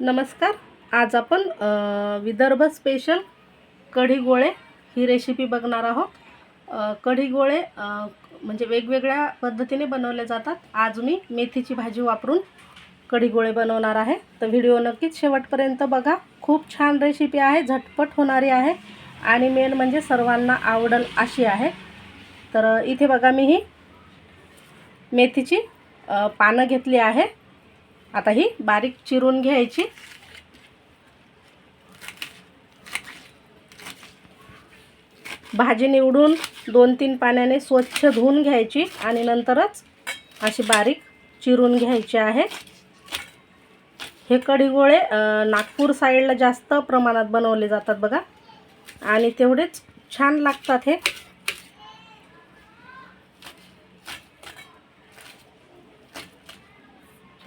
नमस्कार. आज आपण विदर्भ स्पेशल कढी गोळे ही रेसिपी बघणार आहोत. कढीगोळे कढी गोळे म्हणजे वेगवेगळ्या पद्धतीने बनवले जातात. आज मी मेथीची भाजी वापरून कढी गोळे बनवणार आहे. तर व्हिडिओ नक्कीच शेवटपर्यंत बघा. खूप छान रेसिपी आहे झटपट होणारी आहे आणि मेन म्हणजे सर्वांना आवडल अशी आहे. तर इथे बघा मी ही मेथीची पानं घेतली आहे. आता ही बारीक चिरून घ्यायची. भाजी निवडून दोन तीन पाण्याने स्वच्छ धुवून घ्यायची आणि नंतरच अशी बारीक चिरून घ्यायची आहे. हे कढीगोळे नागपूर साईडला जास्त प्रमाणात बनवले जातात बघा. आणि तेवढेच छान लागतात हे.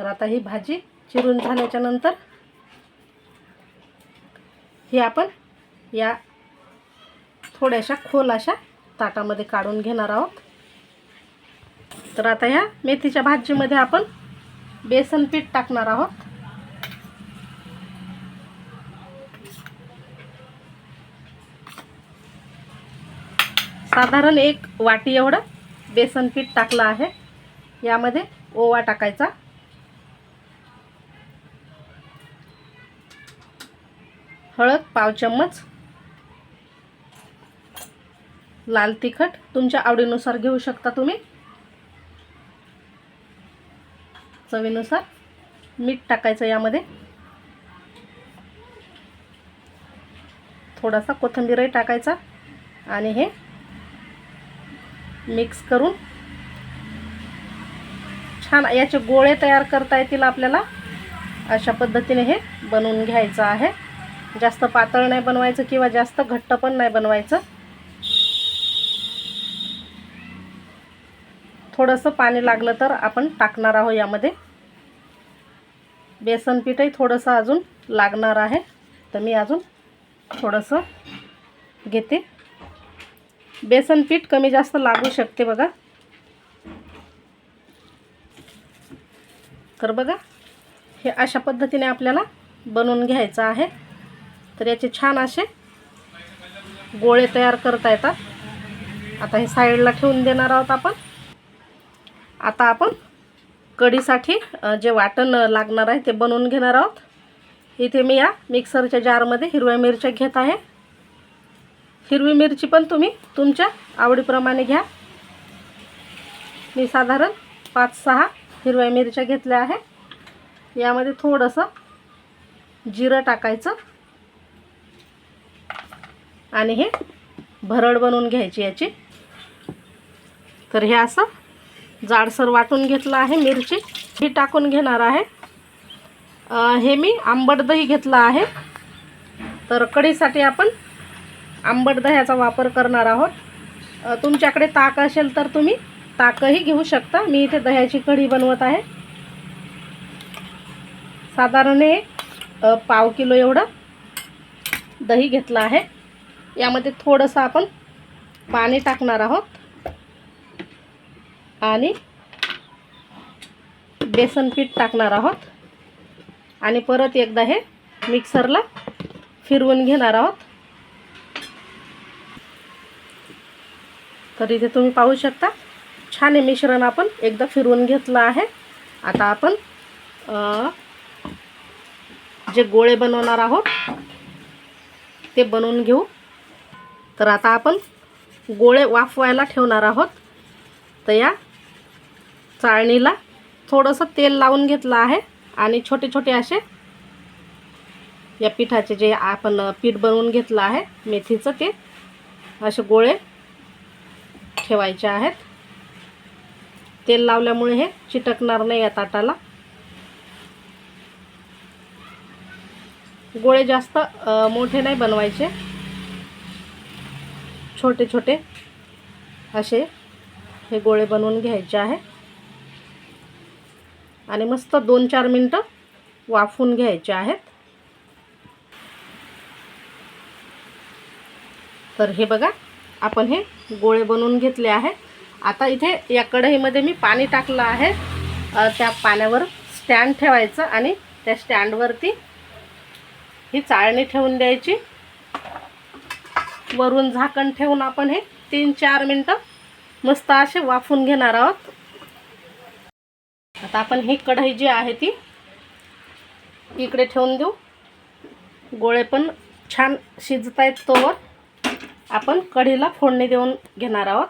तर आता ही भाजी चिरून झाल्याच्यानंतर ही आपण या थोड्याशा खोल अशा ताटामध्ये काढून घेणार आहोत. तर आता ह्या मेथीच्या भाजीमध्ये आपण बेसन पीठ टाकणार आहोत. साधारण एक वाटी एवढं बेसन पीठ टाकलं आहे. यामध्ये ओवा टाकायचा. हळद पाव चम्मच लाल तिखट तुमच्या आवडीनुसार घेऊ शकता तुम्ही. चवीनुसार मीठ टाकायचं यामध्ये. थोडासा कोथिंबीरही टाकायचा आणि हे मिक्स करून छान याचे गोळे तयार करता येतील आपल्याला. अशा पद्धतीने हे बनवून घ्यायचं आहे. जास्त पातळ नाही बनवायचं किंवा जास्त घट्ट पण नाही बनवायचं. थोडंसं पाणी लागलं तर आपण टाकणार आहोत यामध्ये. बेसन पीठही थोडंसं अजून लागणार आहे. तर मी अजून थोडंसं घेते. बेसन पीठ कमी जास्त लागू शकते बघा. तर बघा हे अशा पद्धतीने आपल्याला बनवून घ्यायचं आहे. तर याचे छान असे गोळे तयार करता येतात. आता हे साईडला ठेवून देणार आहोत आपण. आता आपण कढीसाठी जे वाटण लागणार आहे ते बनवून घेणार आहोत. इथे मी या मिक्सरच्या जारमध्ये हिरव्या मिरच्या घेत आहे. हिरवी मिरची पण तुम्ही तुमच्या आवडीप्रमाणे घ्या. मी साधारण पाच सहा हिरव्या मिरच्या घेतल्या आहे. यामध्ये थोडंसं जिरं टाकायचं. आणि हे भरड बनवून घ्यायची याची. तर हे असं जाडसर वाटून घेतलं आहे मिरची. ही टाकून घेणार आहे. हे मी आंबट दही घेतलं आहे. तर कढीसाठी आपण आंबट दह्याचा वापर करणार आहोत. तुमच्याकडे ताक असेल तर तुम्ही ताकही घेऊ शकता. मी इथे दह्याची कढी बनवत आहे. साधारण हे पाव किलो एवढं दही घेतलं आहे. यामध्ये थोडंसं आपण पाणी टाकणार आहोत. आणि बेसन पीठ टाकणार आहोत. आणि परत एकदा हे मिक्सरला फिरवून घेणार आहोत. तर इथे तुम्ही पाहू शकता छान हे मिश्रण आपण एकदा फिरवून घेतलं आहे. आता आपण जे गोळे बनवणार आहोत ते बनवून घेऊ. तर आता आपण गोळे वाफवायला ठेवणार आहोत. तर या चाळणीला थोडंसं तेल लावून घेतलं आहे आणि छोटे छोटे असे या पिठाचे जे आपण पीठ बनवून घेतलं आहे मेथीचं ते असे गोळे ठेवायचे आहेत. तेल लावल्यामुळे हे चिटकणार नाही या ताटाला. गोळे जास्त मोठे नाही बनवायचे. छोटे छोटे असे हे गोळे बनवून घ्यायचे आहे. आणि मस्त दोन चार मिनटं वाफवून घ्यायचे आहेत. तर हे बघा आपण हे गोळे बनवून घेतले आहे. आता इथे या कढईमध्ये मी पाणी टाकलं आहे. त्या पाण्यावर स्टँड ठेवायचं आणि त्या स्टँडवरती ही चाळणी ठेवून द्यायची. वरून झाकण ठेवून आपण हे तीन चार मिनटं मस्त असे वाफून घेणार आहोत. आता आपण ही कढई जी आहे ती इकडे ठेवून देऊ. गोळे पण छान शिजत आहेत तोवर आपण कढीला फोडणी देऊन घेणार आहोत.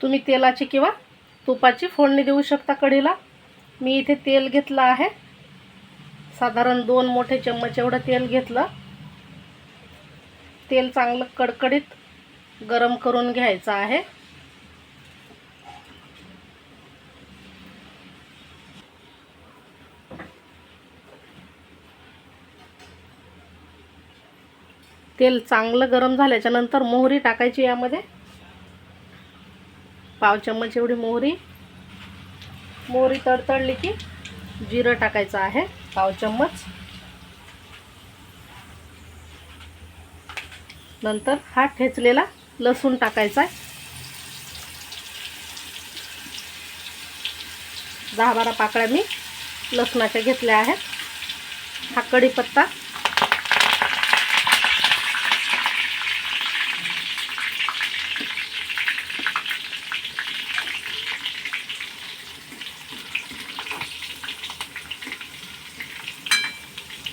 तुम्ही तेलाची किंवा तुपाची फोडणी देऊ शकता कढीला मी इथे तेल घेतलं आहे. साधारण दोन मोठे चम्मच एवढं तेल घेतलं. तेल चांगलं कडकडीत गरम करून घ्यायचं आहे. तेल चांगलं गरम झाल्याच्यानंतर मोहरी टाकायची यामध्ये. पाव चम्मच एवढी मोहरी. मोहरी तडतडली की जिरं टाकायचं आहे पाव चम्मच. नंतर हा ठेचलेला लसूण टाकायचा आहे. दहा बारा पाकळ्या मी लसणाच्या घेतल्या आहेत. हा कढीपत्ता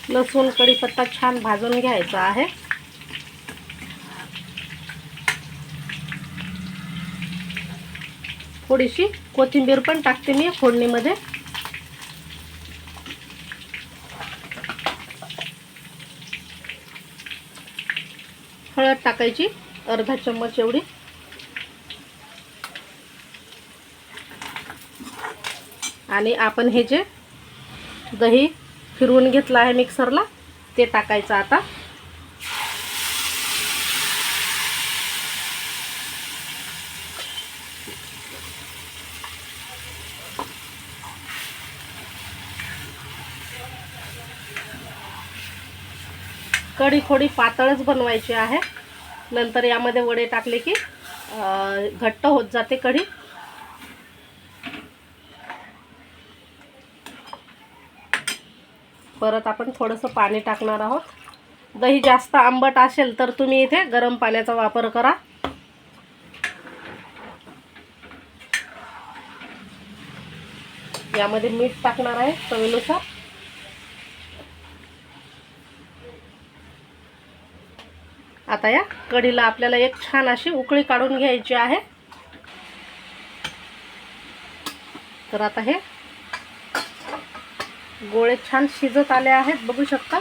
लसूण कढीपत्ता छान भाजून घ्यायचा आहे. थोडीशी कोथिंबीर पण टाकते मी फोडणीमध्ये. हळद टाकायची अर्धा चम्मच एवढी. आणि आपण हे जे दही फिरवून घेतला आहे मिक्सरला ते टाकायचं आता. कढी थोडी पातळच बनवायची आहे. नंतर यामध्ये वडे टाकले की घट्ट होत जाते कढी. परत आपण थोडंसं पाणी टाकणार आहोत. दही जास्त आंबट असेल तर तुम्ही इथे गरम पाण्याचा वापर करा. यामध्ये मीठ टाकणार आहे चवीनुसार. आता या कढीला आपल्याला एक छान अशी उकळी काढून घ्यायची आहे. तर आता हे गोळे छान शिजत आले आहेत बघू शकता.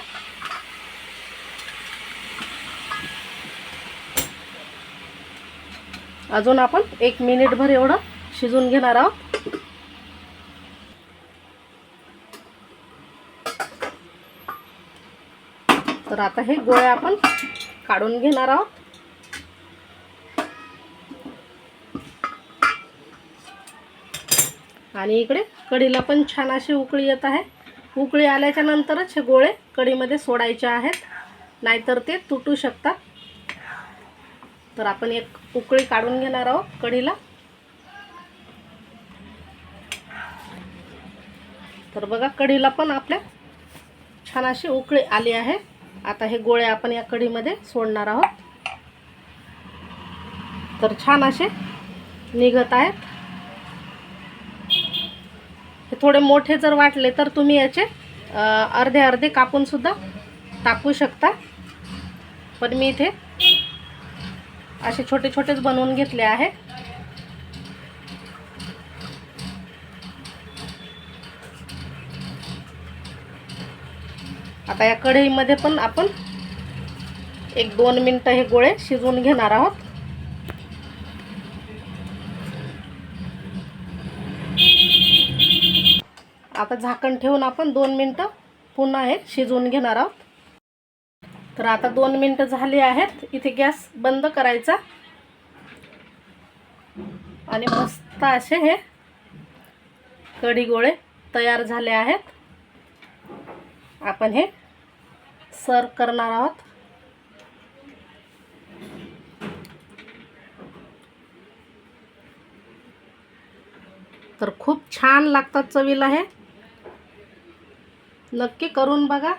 अजून आपण एक मिनिटभर एवढं शिजून घेणार आहोत. तर आता हे गोळे आपण काढून घेणार आहोत. आणि इकडे कढीला पण छान अशी उकळी येत आहे. उकळी आल्याच्या नंतरच हे गोळे कढीमध्ये सोडायचे आहेत. नाहीतर ते तुटू शकतात. तर आपण एक उकळी काढून घेणार आहोत कढीला. तर बघा कढीला पण आपल्या छान अशी उकळी आली आहे. आता हे गोळे आपण या कढीमध्ये सोडणार आहोत. तर छान असे निघत आहेत. थोडे मोठे जर वाटले तर तुम्ही याचे अर्धे अर्धे कापूनसुद्धा टाकू शकता. पण मी इथे असे छोटे छोटेच बनवून घेतले आहे. आता या कढईमध्ये पण आपण एक दोन मिनटं हे गोळे शिजवून घेणार आहोत. आता झाकण ठेवून आपण दोन मिनटं पुन्हा हे शिजवून घेणार आहोत. तर आता दोन मिनटं झाली आहेत. इथे गॅस बंद करायचा. आणि मस्त असे हे कढी गोळे तयार झाले आहेत. आपण हे सर्व करणार आहोत. तर खूप छान लागतात चवीला हे. नक्की करून बघा.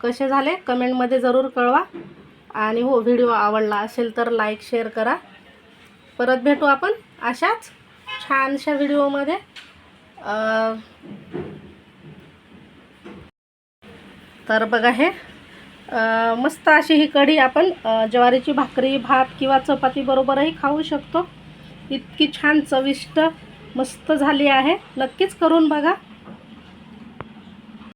कसे झाले? कमेंटमध्ये जरूर कळवा. आणि हो व्हिडिओ आवडला असेल तर लाईक शेअर करा. परत भेटू आपण अशाच छानशा व्हिडिओमध्ये तर बघा हे मस्त अशी ही कढी आपण ज्वारीची भाकरी भात किंवा चपाती बरोबरही खाऊ शकतो. इतकी छान चविष्ट मस्त झाली आहे. नक्कीच करून बघा.